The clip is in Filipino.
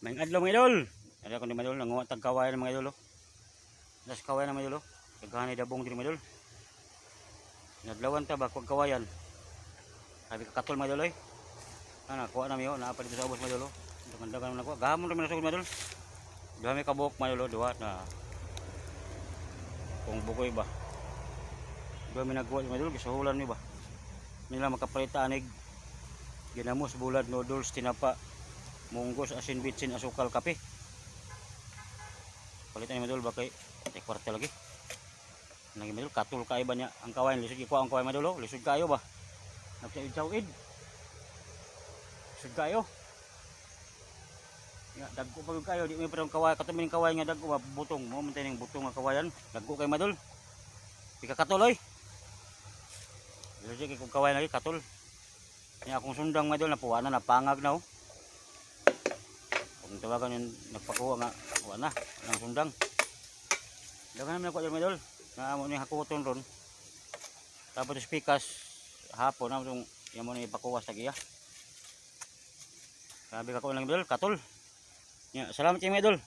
May adlaw mga idol. Ada ko ni mga idol nanguha tag kawayan mga idol. oh. Das kawayan mga idol. oh. Daghan dabong diri mga idol. Nadlawan ta ba kog kawayan. Sabi ka katol mga idol oy. Ana kuha na miyo naa pa dito sa ubos mga idol. oh. Dagan-dagan na kuha. Gamon ra man sa mga idol. Duha may kabuk mga idol oh. duha na. Kung bukoy ba. Duha may nagkuha mga idol gisahulan mi ba. Nila makapalita anig ginamos bulad noodles tinapa munggos asin bitsin asukal kape. Palitan ni madul bakay tay kwarta lagi. Nagi madul katul kay ba niya. Ang kawayan lisod ko ang kawayan madul oh. lisod kayo ba napsa idawid lisod kayo Ya, dagko pa gyud kayo. Di may parang kawayan katumin kawayan nga dagko. Ba butong. Mo man ning butong nga kawayan. Dagko kay madul pika katuloy lisod kay kung kawayan lagi katul. Yan akong sundang napuwa na, napangag na oh. Kung tawagan yung nagpakuha nga, wala na, ng sundang. Dagan naman ako mga idol, na amo ni hakuton ron. Tapos yung pikas, hapon, na itong, yan mo ni ipakuha sa giya. Sabi ka ko lang idol, katol. Salamat mga idol.